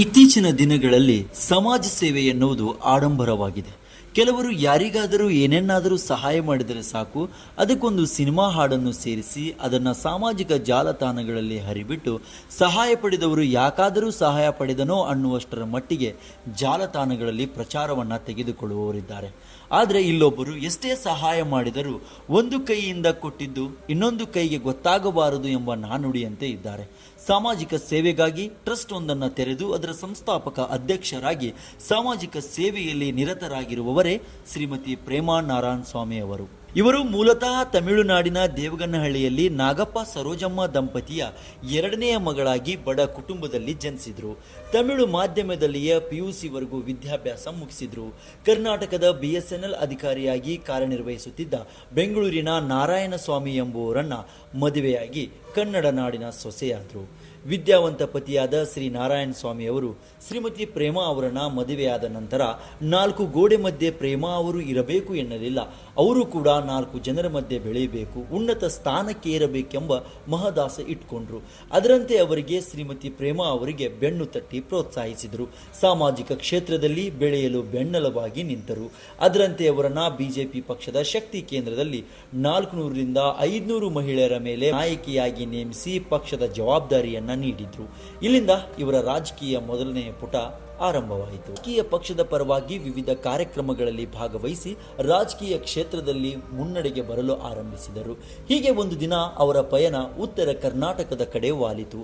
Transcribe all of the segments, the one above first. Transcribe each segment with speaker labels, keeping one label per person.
Speaker 1: ಇತ್ತೀಚಿನ ದಿನಗಳಲ್ಲಿ ಸಮಾಜ ಸೇವೆ ಎನ್ನುವುದು ಆಡಂಬರವಾಗಿದೆ. ಕೆಲವರು ಯಾರಿಗಾದರೂ ಏನೇನಾದರೂ ಸಹಾಯ ಮಾಡಿದರೆ ಸಾಕು, ಅದಕ್ಕೊಂದು ಸಿನಿಮಾ ಹಾಡನ್ನು ಸೇರಿಸಿ ಅದನ್ನು ಸಾಮಾಜಿಕ ಜಾಲತಾಣಗಳಲ್ಲಿ ಹರಿಬಿಟ್ಟು ಸಹಾಯ ಪಡೆದವರು ಯಾಕಾದರೂ ಸಹಾಯ ಪಡೆದನೋ ಅನ್ನುವಷ್ಟರ ಮಟ್ಟಿಗೆ ಜಾಲತಾಣಗಳಲ್ಲಿ ಪ್ರಚಾರವನ್ನು ತೆಗೆದುಕೊಳ್ಳುವವರಿದ್ದಾರೆ. ಆದರೆ ಇಲ್ಲೊಬ್ಬರು ಎಷ್ಟೇ ಸಹಾಯ ಮಾಡಿದರೂ ಒಂದು ಕೈಯಿಂದ ಕೊಟ್ಟಿದ್ದು ಇನ್ನೊಂದು ಕೈಗೆ ಗೊತ್ತಾಗಬಾರದು ಎಂಬ ನಾನುಡಿಯಂತೆ ಇದ್ದಾರೆ. ಸಾಮಾಜಿಕ ಸೇವೆಗಾಗಿ ಟ್ರಸ್ಟ್ ಒಂದನ್ನು ತೆರೆದು ಅದರ ಸಂಸ್ಥಾಪಕ ಅಧ್ಯಕ್ಷರಾಗಿ ಸಾಮಾಜಿಕ ಸೇವೆಯಲ್ಲಿ ನಿರತರಾಗಿರುವವರೇ ಶ್ರೀಮತಿ ಪ್ರೇಮಾ ನಾರಾಯಣ ಸ್ವಾಮಿ ಅವರು. ಇವರು ಮೂಲತಃ ತಮಿಳುನಾಡಿನ ದೇವಗನ್ನಹಳ್ಳಿಯಲ್ಲಿ ನಾಗಪ್ಪ ಸರೋಜಮ್ಮ ದಂಪತಿಯ ಎರಡನೆಯ ಮಗಳಾಗಿ ಬಡ ಕುಟುಂಬದಲ್ಲಿ ಜನಿಸಿದರು. ತಮಿಳು ಮಾಧ್ಯಮದಲ್ಲಿಯೇ ಪಿಯುಸಿವರೆಗೂ ವಿದ್ಯಾಭ್ಯಾಸ ಮುಗಿಸಿದ್ರು. ಕರ್ನಾಟಕದ ಬಿಎಸ್ಎನ್ಎಲ್ ಅಧಿಕಾರಿಯಾಗಿ ಕಾರ್ಯನಿರ್ವಹಿಸುತ್ತಿದ್ದ ಬೆಂಗಳೂರಿನ ನಾರಾಯಣ ಸ್ವಾಮಿ ಎಂಬುವರನ್ನ ಮದುವೆಯಾಗಿ ಕನ್ನಡ ನಾಡಿನ ಸೊಸೆಯಾದರು. ವಿದ್ಯಾವಂತ ಪತಿಯಾದ ಶ್ರೀ ನಾರಾಯಣ ಸ್ವಾಮಿ ಅವರು ಶ್ರೀಮತಿ ಪ್ರೇಮಾ ಅವರನ್ನ ಮದುವೆಯಾದ ನಂತರ ನಾಲ್ಕು ಗೋಡೆ ಮಧ್ಯೆ ಪ್ರೇಮ ಅವರು ಇರಬೇಕು ಎನ್ನಲಿಲ್ಲ. ಅವರು ಕೂಡ ನಾಲ್ಕು ಜನರ ಮಧ್ಯೆ ಬೆಳೆಯಬೇಕು, ಉನ್ನತ ಸ್ಥಾನಕ್ಕೆ ಇರಬೇಕೆಂಬ ಮಹದಾಸ ಇಟ್ಕೊಂಡ್ರು. ಅದರಂತೆ ಅವರಿಗೆ ಶ್ರೀಮತಿ ಪ್ರೇಮ ಅವರಿಗೆ ಬೆನ್ನು ತಟ್ಟಿ ಪ್ರೋತ್ಸಾಹಿಸಿದರು. ಸಾಮಾಜಿಕ ಕ್ಷೇತ್ರದಲ್ಲಿ ಬೆಳೆಯಲು ಬೆನ್ನಲವಾಗಿ ನಿಂತರು. ಅದರಂತೆ ಅವರನ್ನ ಬಿಜೆಪಿ ಪಕ್ಷದ ಶಕ್ತಿ ಕೇಂದ್ರದಲ್ಲಿ ನಾಲ್ಕುನೂರರಿಂದ ಐದುನೂರು ಮಹಿಳೆಯರ ಮೇಲೆ ನಾಯಕಿಯಾಗಿ ನೇಮಿಸಿ ಪಕ್ಷದ ಜವಾಬ್ದಾರಿಯನ್ನ ನೀಡಿದ್ರು. ಇಲ್ಲಿಂದ ಇವರ ರಾಜಕೀಯ ಮೊದಲನೆಯ ಪುಟ ಆರಂಭವಾಯಿತು. ರಾಜಕೀಯ ಪಕ್ಷದ ಪರವಾಗಿ ವಿವಿಧ ಕಾರ್ಯಕ್ರಮಗಳಲ್ಲಿ ಭಾಗವಹಿಸಿ ರಾಜಕೀಯ ಕ್ಷೇತ್ರದಲ್ಲಿ ಮುನ್ನಡೆಗೆ ಬರಲು ಆರಂಭಿಸಿದರು. ಹೀಗೆ ಒಂದು ದಿನ ಅವರ ಪಯಣ ಉತ್ತರ ಕರ್ನಾಟಕದ ಕಡೆ ವಾಲಿತು.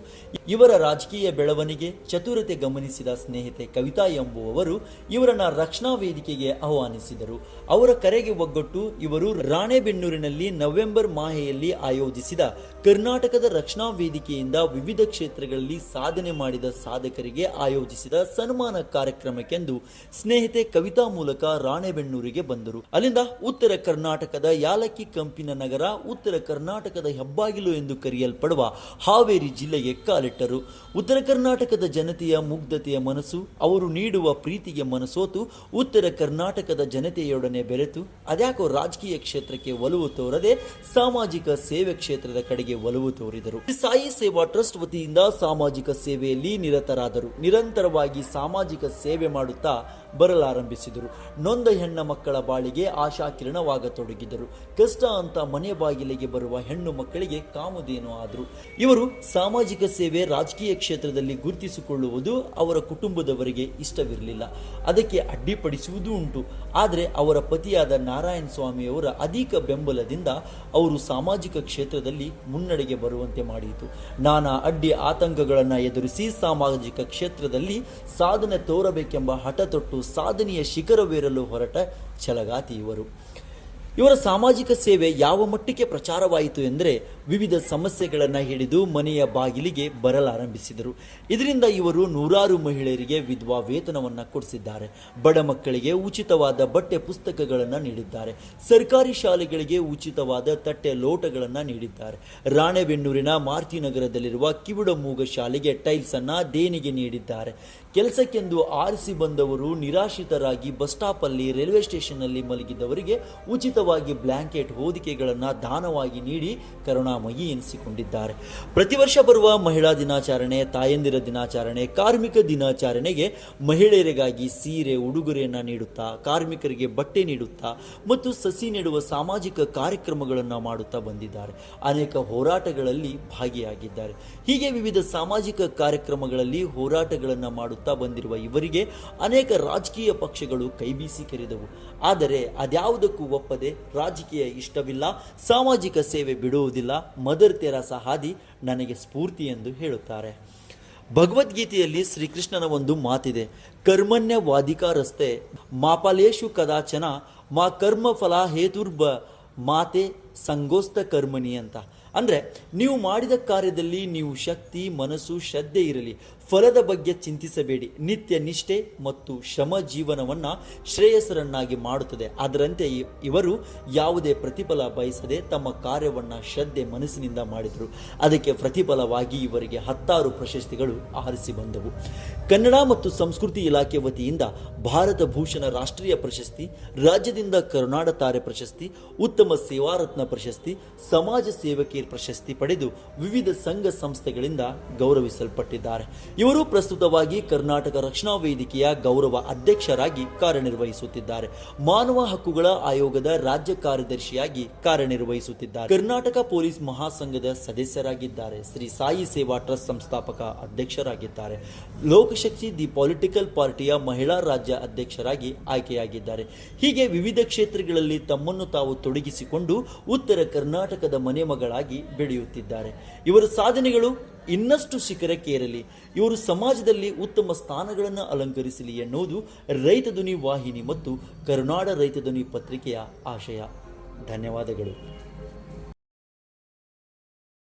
Speaker 1: ಇವರ ರಾಜಕೀಯ ಬೆಳವಣಿಗೆ, ಚತುರತೆ ಗಮನಿಸಿದ ಸ್ನೇಹಿತೆ ಕವಿತಾ ಎಂಬುವವರು ಇವರನ್ನ ರಕ್ಷಣಾ ವೇದಿಕೆಗೆ ಆಹ್ವಾನಿಸಿದರು. ಅವರ ಕರೆಗೆ ಒಗ್ಗಟ್ಟು ಇವರು ರಾಣೆಬೆನ್ನೂರಿನಲ್ಲಿ ನವೆಂಬರ್ ಮಾಹೆಯಲ್ಲಿ ಆಯೋಜಿಸಿದ ಕರ್ನಾಟಕದ ರಕ್ಷಣಾ ವೇದಿಕೆಯಿಂದ ವಿವಿಧ ಕ್ಷೇತ್ರಗಳಲ್ಲಿ ಸಾಧನೆ ಮಾಡಿದ ಸಾಧಕರಿಗೆ ಆಯೋಜಿಸಿದ ಸನ್ಮಾನ ಕಾರ್ಯಕ್ರಮಕ್ಕೆಂದು ಸ್ನೇಹಿತೆ ಕವಿತಾ ಮೂಲಕ ರಾಣೆಬೆನ್ನೂರಿಗೆ ಬಂದರು. ಅಲ್ಲಿಂದ ಉತ್ತರ ಕರ್ನಾಟಕದ ಯಾಲಕ್ಕಿ ಕಂಪಿನ ನಗರ, ಉತ್ತರ ಕರ್ನಾಟಕದ ಹೆಬ್ಬಾಗಿಲು ಎಂದು ಕರೆಯಲ್ಪಡುವ ಹಾವೇರಿ ಜಿಲ್ಲೆಗೆ ಕಾಲಿಟ್ಟರು. ಉತ್ತರ ಕರ್ನಾಟಕದ ಜನತೆಯ ಮುಗ್ಧತೆಯ ಮನಸ್ಸು, ಅವರು ನೀಡುವ ಪ್ರೀತಿಗೆ ಮನಸೋತು, ಉತ್ತರ ಕರ್ನಾಟಕದ ಜನತೆಯೊಡನೆ ಬೆರೆತು, ಅದ್ಯಾಕೋ ರಾಜಕೀಯ ಕ್ಷೇತ್ರಕ್ಕೆ ಒಲವು ತೋರದೆ ಸಾಮಾಜಿಕ ಸೇವೆ ಕ್ಷೇತ್ರದ ಕಡೆಗೆ ಒಲವು ತೋರಿದರು. ಸಾಯಿ ಸೇವಾ ಟ್ರಸ್ಟ್ ವತಿಯಿಂದ ಸಾಮಾಜಿಕ ಸೇವೆಯಲ್ಲಿ ನಿರತರಾದರು. ನಿರಂತರವಾಗಿ ಸಾಮಾಜಿಕ ಸೇವೆ ಮಾಡುತ್ತಾ ಬರಲಾರಂಭಿಸಿದರು. ನೊಂದ ಹೆಣ್ಣ ಮಕ್ಕಳ ಬಾಳಿಗೆ ಆಶಾಕಿರಣವಾಗತೊಡಗಿದರು. ಕಷ್ಟ ಅಂತ ಮನೆ ಬಾಗಿಲಿಗೆ ಬರುವ ಹೆಣ್ಣು ಮಕ್ಕಳಿಗೆ ಕಾಮುದೇನು ಆದರು. ಇವರು ಸಾಮಾಜಿಕ ಸೇವೆ ರಾಜಕೀಯ ಕ್ಷೇತ್ರದಲ್ಲಿ ಗುರುತಿಸಿಕೊಳ್ಳುವುದು ಅವರ ಕುಟುಂಬದವರಿಗೆ ಇಷ್ಟವಿರಲಿಲ್ಲ. ಅದಕ್ಕೆ ಅಡ್ಡಿಪಡಿಸುವುದೂ ಉಂಟು. ಆದರೆ ಅವರ ಪತಿಯಾದ ನಾರಾಯಣ ಸ್ವಾಮಿಯವರ ಅಧಿಕ ಬೆಂಬಲದಿಂದ ಅವರು ಸಾಮಾಜಿಕ ಕ್ಷೇತ್ರದಲ್ಲಿ ಮುನ್ನಡೆಗೆ ಬರುವಂತೆ ಮಾಡಿತು. ನಾನಾ ಅಡ್ಡಿ ಆತಂಕಗಳನ್ನು ಎದುರಿಸಿ ಸಾಮಾಜಿಕ ಕ್ಷೇತ್ರದಲ್ಲಿ ಸಾಧನೆ ತೋರಬೇಕೆಂಬ ಹಠ ತೊಟ್ಟು ಸಾಧನೆಯ ಶಿಖರವೇರಲು ಹೊರಟ ಛಲಗಾತಿ ಇವರು. ಇವರ ಸಾಮಾಜಿಕ ಸೇವೆ ಯಾವ ಮಟ್ಟಿಗೆ ಪ್ರಚಾರವಾಯಿತು ಎಂದರೆ ವಿವಿಧ ಸಮಸ್ಯೆಗಳನ್ನು ಹಿಡಿದು ಮನೆಯ ಬಾಗಿಲಿಗೆ ಬರಲಾರಂಭಿಸಿದರು. ಇದರಿಂದ ಇವರು ನೂರಾರು ಮಹಿಳೆಯರಿಗೆ ವಿಧವಾ ವೇತನವನ್ನು ಕೊಡಿಸಿದ್ದಾರೆ. ಬಡ ಮಕ್ಕಳಿಗೆ ಉಚಿತವಾದ ಬಟ್ಟೆ ಪುಸ್ತಕಗಳನ್ನು ನೀಡಿದ್ದಾರೆ. ಸರ್ಕಾರಿ ಶಾಲೆಗಳಿಗೆ ಉಚಿತವಾದ ತಟ್ಟೆ ಲೋಟಗಳನ್ನು ನೀಡಿದ್ದಾರೆ. ರಾಣೆಬೆನ್ನೂರಿನ ಮಾರ್ತಿನಗರದಲ್ಲಿರುವ ಕಿವುಡಮೂಗ ಶಾಲೆಗೆ ಟೈಲ್ಸ್ ಅನ್ನ ದೇಣಿಗೆ ನೀಡಿದ್ದಾರೆ. ಕೆಲಸಕ್ಕೆಂದು ಆರಿಸಿ ಬಂದವರು ನಿರಾಶ್ರಿತರಾಗಿ ಬಸ್ ಸ್ಟಾಪ್ ಅಲ್ಲಿ ರೈಲ್ವೆ ಸ್ಟೇಷನ್ ಅಲ್ಲಿ ಮಲಗಿದ್ದವರಿಗೆ ಉಚಿತವಾಗಿ ಬ್ಲಾಂಕೆಟ್ ಹೊದಿಕೆಗಳನ್ನು ದಾನವಾಗಿ ನೀಡಿ ಕರುಣಾಮಯಿ ಎನಿಸಿಕೊಂಡಿದ್ದಾರೆ. ಪ್ರತಿ ವರ್ಷ ಬರುವ ಮಹಿಳಾ ದಿನಾಚರಣೆ, ತಾಯಂದಿರ ದಿನಾಚರಣೆ, ಕಾರ್ಮಿಕ ದಿನಾಚರಣೆಗೆ ಮಹಿಳೆಯರಿಗಾಗಿ ಸೀರೆ, ಉಡುಗೊರೆಯನ್ನು ನೀಡುತ್ತಾ, ಕಾರ್ಮಿಕರಿಗೆ ಬಟ್ಟೆ ನೀಡುತ್ತಾ ಮತ್ತು ಸಸಿ ನೆಡುವ ಸಾಮಾಜಿಕ ಕಾರ್ಯಕ್ರಮಗಳನ್ನು ಮಾಡುತ್ತಾ ಬಂದಿದ್ದಾರೆ. ಅನೇಕ ಹೋರಾಟಗಳಲ್ಲಿ ಭಾಗಿಯಾಗಿದ್ದಾರೆ. ಹೀಗೆ ವಿವಿಧ ಸಾಮಾಜಿಕ ಕಾರ್ಯಕ್ರಮಗಳಲ್ಲಿ ಹೋರಾಟಗಳನ್ನು ಮಾಡುತ್ತಾ ಬಂದಿರುವ ಇವರಿಗೆ ಅನೇಕ ರಾಜಕೀಯ ಪಕ್ಷಗಳು ಕೈಬೀಸಿ ಕರೆದವು. ಆದರೆ ಅದ್ಯಾವುದಕ್ಕೂ ಒಪ್ಪದೆ ರಾಜಕೀಯ ಇಷ್ಟವಿಲ್ಲ, ಸಾಮಾಜಿಕ ಸೇವೆ ಬಿಡುವುದಿಲ್ಲ, ಮದರ್ ತೆರಸ ಹಾದಿ ನನಗೆ ಸ್ಫೂರ್ತಿ ಎಂದು ಹೇಳುತ್ತಾರೆ. ಭಗವದ್ಗೀತೆಯಲ್ಲಿ ಶ್ರೀಕೃಷ್ಣನ ಒಂದು ಮಾತಿದೆ ಕರ್ಮಣ್ಯ ವಾದಿಕಾ ರಸ್ತೆ ಮಾಪಲೇಶು ಕದಾಚನ, ಮಾ ಕರ್ಮ ಫಲ ಹೇತುರ್ಬ ಮಾತೆ ಸಂಗೋಸ್ತ ಕರ್ಮಣಿ ಅಂತ. ಅಂದರೆ ನೀವು ಮಾಡಿದ ಕಾರ್ಯದಲ್ಲಿ ನೀವು ಶಕ್ತಿ, ಮನಸ್ಸು, ಶ್ರದ್ಧೆ ಇರಲಿ. ಫಲದ ಬಗ್ಗೆ ಚಿಂತಿಸಬೇಡಿ. ನಿತ್ಯ ನಿಷ್ಠೆ ಮತ್ತು ಶ್ರಮ ಜೀವನವನ್ನು ಶ್ರೇಯಸ್ಸರನ್ನಾಗಿ ಮಾಡುತ್ತದೆ. ಅದರಂತೆ ಇವರು ಯಾವುದೇ ಪ್ರತಿಫಲ ಬಯಸದೆ ತಮ್ಮ ಕಾರ್ಯವನ್ನು ಶ್ರದ್ಧೆ ಮನಸ್ಸಿನಿಂದ ಮಾಡಿದರು. ಅದಕ್ಕೆ ಪ್ರತಿಫಲವಾಗಿ ಇವರಿಗೆ ಹತ್ತಾರು ಪ್ರಶಸ್ತಿಗಳು ಆರಿಸಿ ಬಂದವು. ಕನ್ನಡ ಮತ್ತು ಸಂಸ್ಕೃತಿ ಇಲಾಖೆ ವತಿಯಿಂದ ಭಾರತ ಭೂಷಣ ರಾಷ್ಟ್ರೀಯ ಪ್ರಶಸ್ತಿ, ರಾಜ್ಯದಿಂದ ಕರುನಾಡ ತಾರೆ ಪ್ರಶಸ್ತಿ, ಉತ್ತಮ ಸೇವಾರತ್ನ ಪ್ರಶಸ್ತಿ, ಸಮಾಜ ಸೇವಕಿ ಪ್ರಶಸ್ತಿ ಪಡೆದು ವಿವಿಧ ಸಂಘ ಸಂಸ್ಥೆಗಳಿಂದ ಗೌರವಿಸಲ್ಪಟ್ಟಿದ್ದಾರೆ. ಇವರು ಪ್ರಸ್ತುತವಾಗಿ ಕರ್ನಾಟಕ ರಕ್ಷಣಾ ವೇದಿಕೆಯ ಗೌರವ ಅಧ್ಯಕ್ಷರಾಗಿ ಕಾರ್ಯನಿರ್ವಹಿಸುತ್ತಿದ್ದಾರೆ. ಮಾನವ ಹಕ್ಕುಗಳ ಆಯೋಗದ ರಾಜ್ಯ ಕಾರ್ಯದರ್ಶಿಯಾಗಿ ಕಾರ್ಯನಿರ್ವಹಿಸುತ್ತಿದ್ದಾರೆ. ಕರ್ನಾಟಕ ಪೊಲೀಸ್ ಮಹಾಸಂಘದ ಸದಸ್ಯರಾಗಿದ್ದಾರೆ. ಶ್ರೀ ಸಾಯಿ ಸೇವಾ ಟ್ರಸ್ಟ್ ಸಂಸ್ಥಾಪಕ ಅಧ್ಯಕ್ಷರಾಗಿದ್ದಾರೆ. ಲೋಕಶಕ್ತಿ ದಿ ಪೊಲಿಟಿಕಲ್ ಪಾರ್ಟಿಯ ಮಹಿಳಾ ರಾಜ್ಯ ಅಧ್ಯಕ್ಷರಾಗಿ ಆಯ್ಕೆಯಾಗಿದ್ದಾರೆ. ಹೀಗೆ ವಿವಿಧ ಕ್ಷೇತ್ರಗಳಲ್ಲಿ ತಮ್ಮನ್ನು ತಾವು ತೊಡಗಿಸಿಕೊಂಡು ಉತ್ತರ ಕರ್ನಾಟಕದ ಮನೆಮಗಳಾಗಿ ಬೆಳೆಯುತ್ತಿದ್ದಾರೆ. ಇವರ ಸಾಧನೆಗಳು ಇನ್ನಷ್ಟು ಶಿಖರಕ್ಕೇರಲಿ ಇವರು ಸಮಾಜದಲ್ಲಿ ಉತ್ತಮ ಸ್ಥಾನಗಳನ್ನು ಅಲಂಕರಿಸಲಿ ಎನ್ನುವುದು ರೈತ ಧ್ವನಿ ವಾಹಿನಿ ಮತ್ತು ಕರುನಾಡ ರೈತ ಧ್ವನಿ ಪತ್ರಿಕೆಯ ಆಶಯ. ಧನ್ಯವಾದಗಳು.